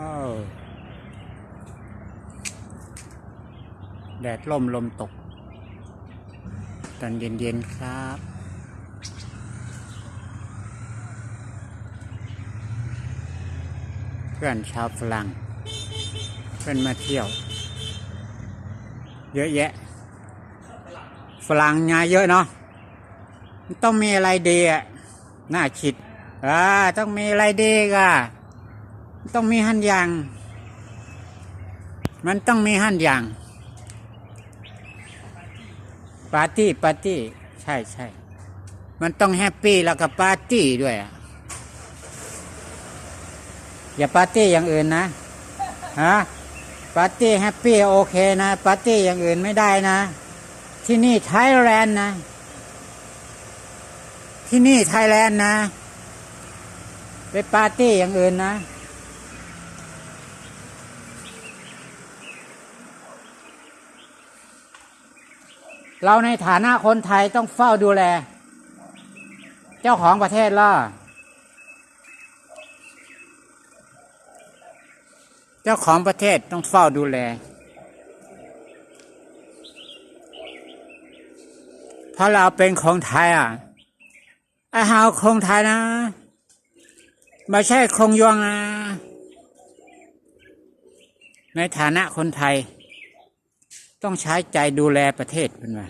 ออแดดล่มลมตก ตอนเย็น ๆ ครับเพื่อนชาวฝรั่งเพื่อนมาเที่ยว เยอะแยะ ฝรั่งงานเยอะเนาะต้องมีอะไรดีอะน่าคิดอ่าต้องมีอะไรดีก่ะ ต้องมีหันยาง มันต้องมีหันยาง ปาร์ตี้ปาร์ตี้ ใช่ใช่มันต้องแฮปปี้แล้วก็ปาร์ตี้ด้วย อย่าปาร์ตี้อย่างอื่นนะฮะปาร์ตี้แฮปปี้โอเคนะปาร์ตี้อย่างอื่นไม่ได้นะ ที่นี่ไทยแลนด์นะ ที่นี่ไทยแลนด์นะ ไปปาร์ตี้อย่างอื่นนะ เราในฐานะคนไทยต้องเฝ้าดูแล เจ้าของประเทศล่ะเจ้าของประเทศต้องเฝ้าดูแล เพราะเราเป็นคนไทยอะไอ้เฮาคนไทยนะไม่ใช่คงยวงนะในฐานะคนไทย ต้องใช้ใจดูแลประเทศเป็นว่า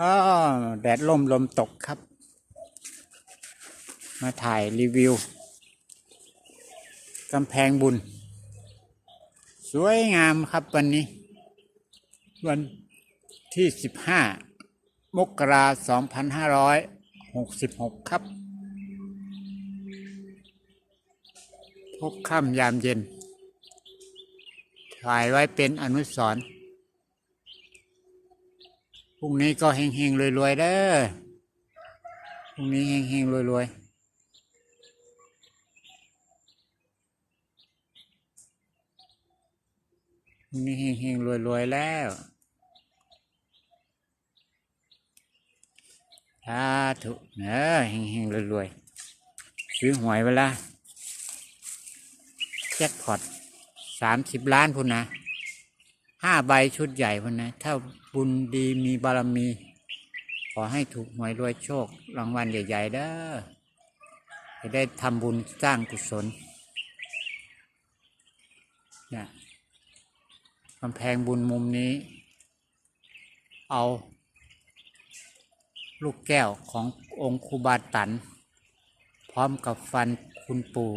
อ๋อแดดล่มลมตกครับ มาถ่ายรีวิวกำแพงบุญ สวยงามครับวันนี้ วันที่สิบห้ามกราสองพันห้าร้อยหกสิบหกครับ พบค่ำยามเย็น ถ่ายไว้เป็นอนุสรณ์พรุ่งนี้ก็เฮงๆรวยๆเด้อพรุ่งนี้เฮงๆรวยๆพรุ่งนี้เฮงๆรวยๆแล้วสาธุเนอะเฮงๆรวยๆซื้อหวยเวลาแจ็คพอต สามสิบล้านพุ่นนะห้าใบชุดใหญ่พุ่นนะ ถ้าบุญดีมีบารมี ขอให้ถูกหวยรวยโชค รางวัลใหญ่ ๆ เด้อจะได้ทำบุญสร้างกุศลเนี่ยกำแพงบุญมุมนี้ เอา ลูกแก้วขององค์ครูบาตัน พร้อมกับฟันคุณปู่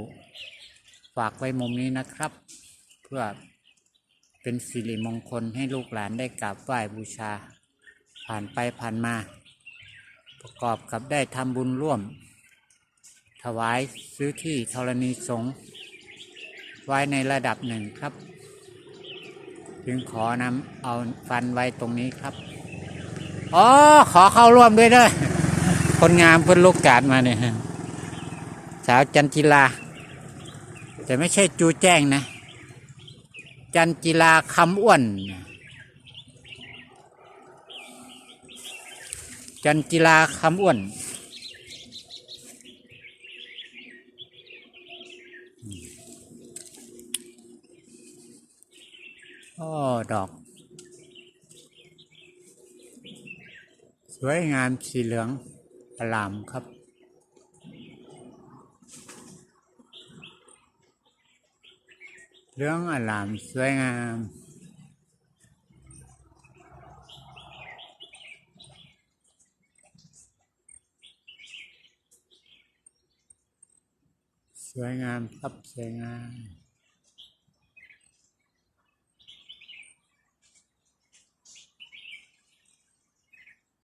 ฝากไว้มุมนี้นะครับ พื่อเป็นสิริมงคลให้ลูกหลานได้กราบไหว้บูชา ผ่านไปผ่านมา ประกอบกับได้ทำบุญร่วม ถวายซื้อที่ธรณีสงฆ์ไว้ในระดับหนึ่งครับ จึงขอนำเอาฟันไว้ตรงนี้ครับอ๋อขอเข้าร่วมด้วยเด้อคนงามเพิ่นลูกกาดมาเนี่ยสาวจันจิลา แต่ไม่ใช่จูแจ้งนะ จันจิลาคำอ้วน จันจิลาคำอ้วน โอ้ ดอก สวยงามสีเหลืองอลามครับ เหลืองอลามส